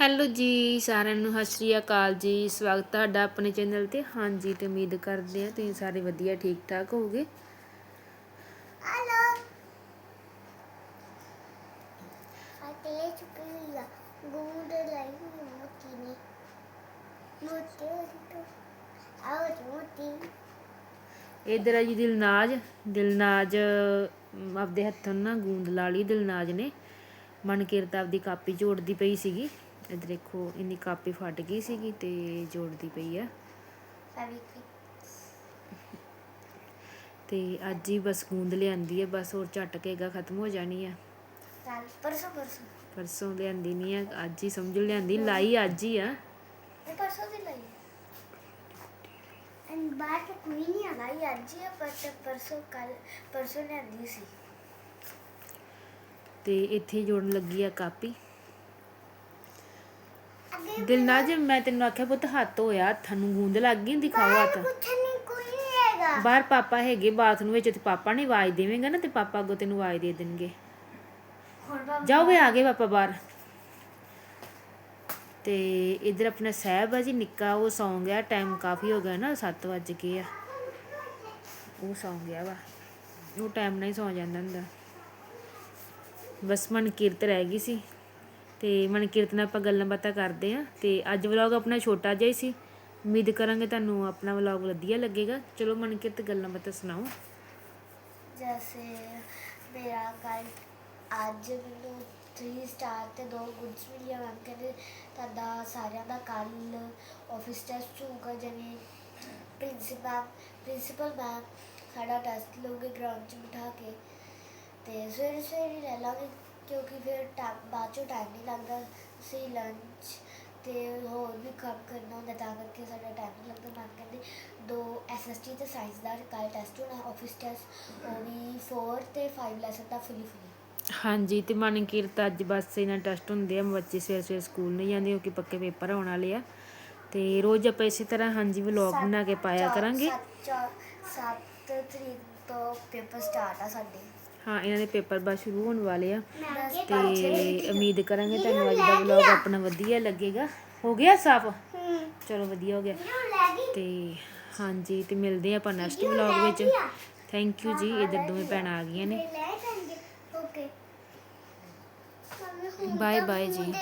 Hello ਜੀ, ਸਾਰਿਆਂ ਨੂੰ ਸਤਿ ਸ਼੍ਰੀ ਅਕਾਲ ਜੀ। ਸਵਾਗਤ ਤੁਹਾਡਾ ਆਪਣੇ ਚੈਨਲ ਤੇ। ਹਾਂਜੀ, ਤੇ ਉਮੀਦ ਕਰਦੇ ਆ ਤੁਸੀਂ ਸਾਰੇ ਵਧੀਆ, ਠੀਕ ਠਾਕ ਹੋਗੇ Hello. ਅਤੇ ਚੁਕੀਆ ਗੂਡ ਲਾਈ ਮੋਤੀ ਨੇ ਮੋਤੀ ਆਉ ਮੋਤੀ ਇਧਰ ਆ ਜੀ ਦਿਲਨਾਜ। ਦਿਲਨਾਜ ਆਪਦੇ ਹੱਥੋਂ ਨਾ ਗੂੰਦ ਲਾ ਲਈ। ਦਿਲਨਾਜ ਨੇ ਮਨਕਿਰਤ ਆਪਦੀ ਕਾਪੀ ਜੋੜਦੀ ਪਈ ਸੀਗੀ। ਇਧਰ ਦੇਖੋ ਇੰਨੀ ਕਾਪੀ ਫਟ ਗਈ ਸੀਗੀ ਤੇ ਜੋੜਦੀ ਪਈ ਆ। ਤੇ ਅੱਜ ਹੀ ਬਸ ਗੂੰਦ ਲਿਆਂਦੀ ਹੈ ਬਸ ਹੋਰ ਝਟਕੇਗਾ ਖਤਮ ਹੋ ਜਾਣੀ ਆ। ਪਰਸੋਂ ਪਰਸੋਂ। ਪਰਸੋਂ ਲਿਆਂਦੀ ਨਹੀਂ ਆ ਅੱਜ ਹੀ ਸਮਝ ਲਿਆਂਦੀ ਲਾਈ ਅੱਜ ਹੀ ਆ। ਇਹ ਪਰਸੋਂ ਦੀ ਲਈ ਐਂਡ ਬਾਤ ਕੋਈ ਨਹੀਂ ਆਈ ਅੱਜ ਹੀ ਆ, ਪਰ ਪਰਸੋਂ ਕੱਲ ਪਰਸੋਂ ਨੇ ਆਂਦੀ ਸੀ। ਤੇ ਇੱਥੇ ਜੋੜਨ ਲੱਗੀ ਆ ਕਾਪੀ। ਦਿਲਨਾਜ ਮੈਂ ਤੈਨੂੰ ਆਖਿਆ ਪੁੱਤ ਹੱਥ ਹੋਇਆ ਹੱਥਾਂ ਨੂੰ ਗੂੰਦ ਲੱਗ ਗਈ ਦਿਖਾਓ ਹੱਥ। ਕੁਛ ਨਹੀਂ ਕੋਈ ਨਹੀਂ ਹੈਗਾ। ਬਾਹਰ ਪਾਪਾ ਹੈਗੇ ਬਾਥਰੂਮ ਵਿੱਚ ਤੇ ਪਾਪਾ ਨੇ ਆਵਾਜ਼ ਦੇਵੇਂਗਾ ਨਾ ਤੇ ਪਾਪਾ ਅੱਗੋਂ ਤੈਨੂੰ ਆਵਾਜ਼ ਦੇ ਦੇਣਗੇ। ਬਾਬਾ? ਜਾਓਗੇ ਆ ਗਏ ਪਾਪਾ ਬਾਹਰ। ਤੇ ਇਧਰ ਆਪਣਾ ਸਾਹਿਬ ਆ ਜੀ ਨਿੱਕਾ ਉਹ ਸੌਂ ਗਿਆ ਟਾਈਮ ਕਾਫੀ ਹੋ ਗਿਆ ਨਾ 7 ਵੱਜ ਗਏ ਆ। ਉਹ ਸੌਂ ਗਿਆ ਵਾ। ਉਹ ਟਾਈਮ ਨਾਲ ਹੀ ਸੌਂ ਜਾਂਦਾ ਹੁੰਦਾ। ਬਸ ਮਨਕੀਰਤ ਰਹਿ ਗਈ ਸੀ। ਤੇ ਮਨਕੀਰਤ ਨਾਲ ਆਪਾਂ ਗੱਲਾਂ ਬਾਤਾਂ ਕਰਦੇ ਆ ਤੇ ਅੱਜ ਵਲੌਗ ਆਪਣਾ ਛੋਟਾ ਜਿਹਾ ਹੀ ਸੀ। ਉਮੀਦ ਕਰਾਂਗੇ ਤੁਹਾਨੂੰ ਆਪਣਾ ਵਲੌਗ ਵਧੀਆ ਲੱਗੇਗਾ। ਚਲੋ ਮਨਕੀਰਤ, ਗੱਲਾਂ ਬਾਤਾਂ ਸੁਣਾਓ। ਜੈਸੇ ਮੇਰਾ ਕੱਲ ਅੱਜ ਮੈਨੂੰ 3 ਸਟਾਰ ਤੇ ਦੋ ਗੁੱਡਸ ਮਿਲੀਆਂ ਮੈਮ ਕਹਿੰਦੇ ਤੁਹਾਡਾ ਸਾਰਿਆਂ ਦਾ ਕੱਲ ਆਫਿਸ ਟੈਸਟ ਹੋਊਗਾ ਜਿਵੇਂ ਪ੍ਰਿੰਸੀਪਲ ਪ੍ਰਿੰਸੀਪਲ ਮੈਮ ਸਾਡਾ ਟੈਸਟ ਲਓਗੇ ਗਰਾਊਂਡ 'ਚ ਬਿਠਾ ਕੇ। ਤੇ ਸਵੇਰੇ ਸਵੇਰੇ ਲੈ ਲਾਂਗੇ। ਕਿਉਂਕਿ ਫਿਰ ਬਾਅਦ ਚੋਂ ਟਾਈਮ ਨਹੀਂ ਲੱਗਦਾ ਸੀ ਲੰਚ ਤੇ ਹੋਰ ਵੀ ਕੰਮ ਕਰਨਾ ਹੁੰਦਾ ਤਾਂ ਕਰਕੇ ਸਾਡਾ ਟਾਈਮ ਨਹੀਂ ਲੱਗਦਾ। ਮੈਮ ਕਹਿੰਦੇ ਦੋ ਐਸਐਸਟੀ ਤੇ ਸਾਇੰਸ ਦਾ ਕੱਲ ਟੈਸਟ ਹੋਣਾ ਆਫਿਸ ਟੈਸਟ ਉਹ ਵੀ 4 ਤੇ 5 ਲੈਸਨ ਦਾ ਫੁੱਲੀ ਫੁੱਲੀ ਹਾਂਜੀ ਤੇ ਮਨਕੀਰਤ ਅੱਜ ਬਸ ਇਹਨਾਂ ਟੈਸਟ ਹੁੰਦੇ ਆ ਬੱਚੇ ਸਵੇਰੇ ਸਵੇਰੇ ਸਕੂਲ ਨਹੀਂ ਜਾਂਦੇ ਕਿਉਂਕਿ ਪੱਕੇ ਪੇਪਰ ਆਉਣ ਵਾਲੇ ਆ। ਤੇ ਰੋਜ਼ ਆਪਾਂ ਇਸੇ ਤਰ੍ਹਾਂ ਹਾਂਜੀ ਵਲੌਗ ਬਣਾ ਕੇ ਪਾਇਆ ਕਰਾਂਗੇ। 7 ਤਰੀਕ ਤੋਂ ਪੇਪਰ ਸਟਾਰਟ ਆ ਸਾਡੇ। ਹਾਂ ਇਹਨਾਂ ਦੇ ਪੇਪਰ ਬਸ ਸ਼ੁਰੂ ਹੋਣ ਵਾਲੇ ਆ। ਤੇ ਉਮੀਦ ਕਰਾਂਗੇ ਤੁਹਾਨੂੰ ਅੱਜ ਦਾ ਵਲੌਗ ਆਪਣਾ ਵਧੀਆ ਲੱਗੇਗਾ। ਹੋ ਗਿਆ ਸਾਫ਼? ਚਲੋ ਵਧੀਆ ਹੋ ਗਿਆ। ਤੇ ਹਾਂਜੀ ਤੇ ਮਿਲਦੇ ਆਪਾਂ ਨੈਕਸਟ ਵਲੌਗ ਵਿੱਚ। ਥੈਂਕ ਯੂ ਜੀ ਇਧਰ ਦੋਵੇਂ ਭੈਣਾਂ ਆ ਗਈਆਂ ਨੇ। ਬਾਏ ਬਾਏ ਜੀ।